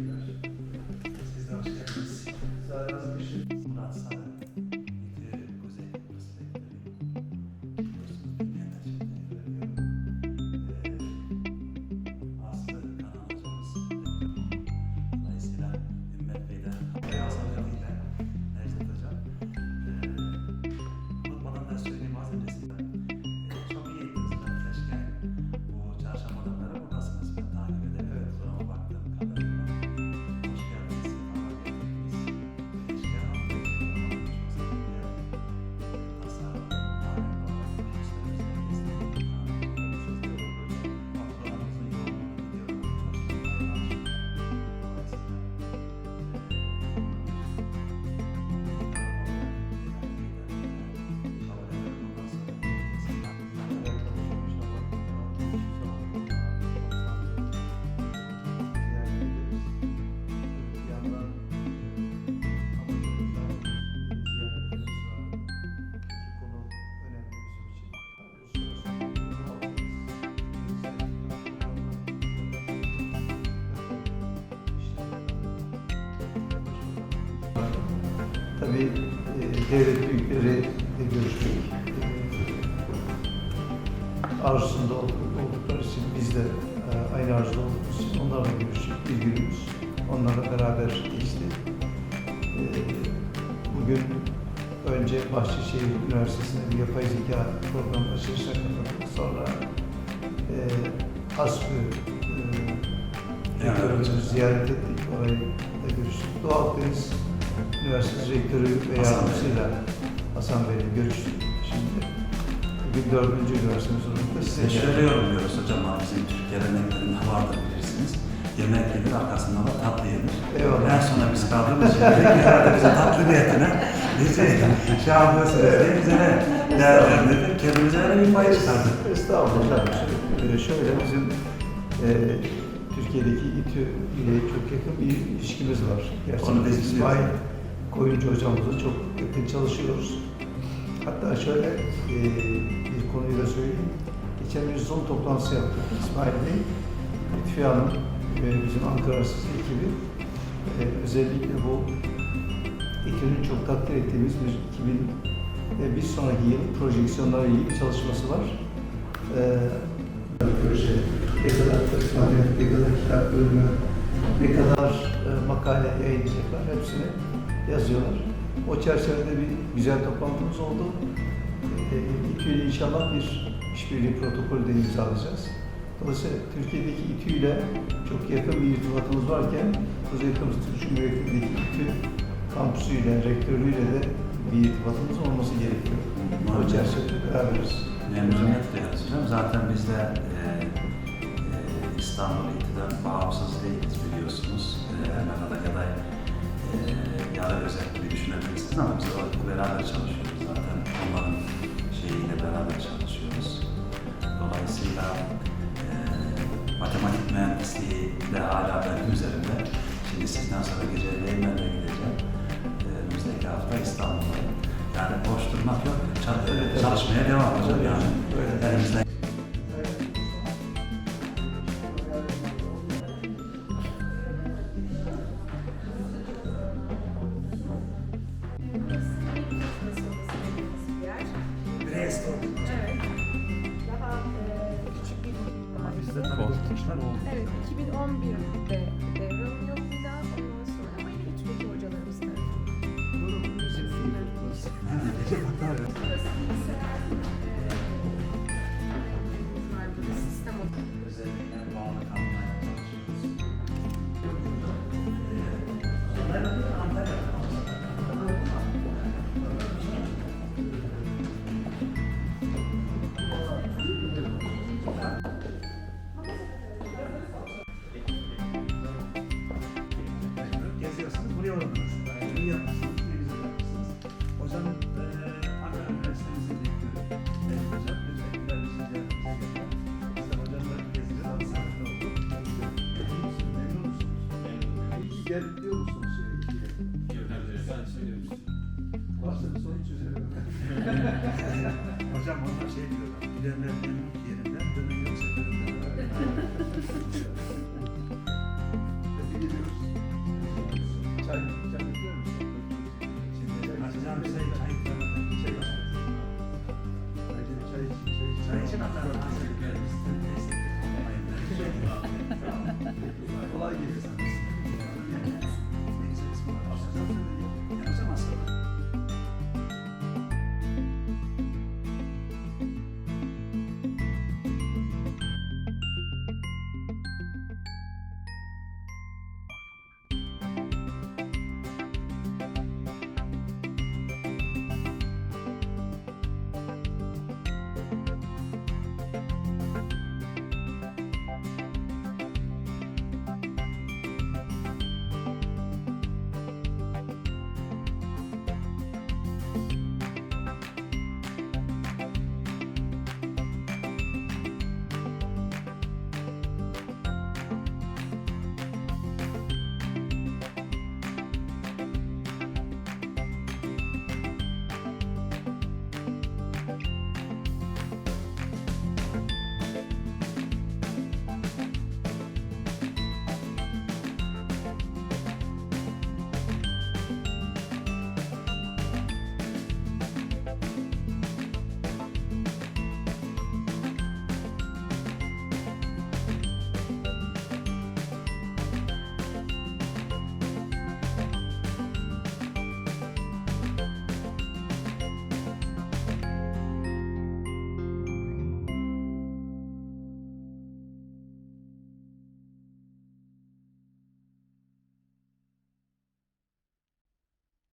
Mm-hmm. Tabii e, devlet büyükleriyle görüşmek arzusunda olduk- oldukları için biz de e, aynı arzuda olduğumuz için onlarla görüştük. Bir günümüz onlarla beraber geçti. E, Bugün önce Bahçeşehir Üniversitesi'nde bir yapay zeka programı açılışına katıldık. Sonra e, ASPÜ e, ziyaret ettik. Orayı da görüştük. Doğu Akdeniz Üniversitesi Rektörü ve yardımcısıyla Hasan Bey'le görüştük. Şimdi bugün dördüncü üniversitemiz olmakta size Size şöyle yorumluyoruz hocam, abi bizim Türk geleneklerinde vardır bilirsiniz. Yemek yenir, arkasından da tatlı yenir. Eyvallah. En sona biz kaldığımız ki herhalde bize tatlı niyetine bizi şey yapıyorsunuz diye bize ne değerlendirdik. Kendimize öyle bir pay çıkardık. Estağfurullah. Şöyle bizim e, Türkiye'deki İTÜ ile çok yakın bir ilişkimiz var. Gerçekten İsmail. Koyuncu hocamızla çok yakın çalışıyoruz. Hatta şöyle e, bir konuyu da söyleyeyim. Geçen bir Zoom toplantısı yaptık İsmail Bey, Lütfiye Hanım ve bizim Ankara Üniversitesi ekibi. E, özellikle bu İTÜ'nün çok takdir ettiğimiz bir 2000 ve bir sonraki yıl projeksiyonlarla ilgili bir çalışması var. Ee, proje, ne kadar kütüphane, ne kadar kitap bölümü, ne kadar e, makale yayınlayacaklar hepsini yazıyorlar. O çerçevede bir güzel toplantımız oldu. E, İTÜ ile inşallah bir işbirliği protokolü de imzalayacağız. Dolayısıyla Türkiye'deki İTÜ ile çok yakın bir irtibatımız varken Kıbrıs Türk Cumhuriyeti'ndeki İTÜ kampüsüyle, rektörlüğüyle de bir irtibatımız olması gerekiyor. O çerçevede beraberiz. Memnuniyet duyarız hocam. Zaten biz de e, İstanbul İTÜ'den bağımsız değiliz biliyorsunuz. E, hemen aday aday e, yarı özel gibi düşünebilirsiniz ama biz orada beraber çalışıyoruz zaten. Onların şeyiyle beraber çalışıyoruz. Dolayısıyla e, matematik mühendisliği de hala benim üzerimde. Şimdi sizden sonra gece Leymen'e gideceğim. E, önümüzdeki hafta İstanbul'da. Yani boş durmak yok. Çalışmaya devam hocam yani. Öyle. Evet. Daha e, küçük bir kulüp bizde tabii oldu. Evet, 2011'de devralınıyor bina. Ondan sonra ama yine İTÜ'deki hocalarımız tarafından. Burası bilgisayar, Gel diyor musunuz şey? Varsa bir sorun çözelim. Hocam onlar şey diyorlar, gidenler memnun ki yerinden, dönen yok seferinden.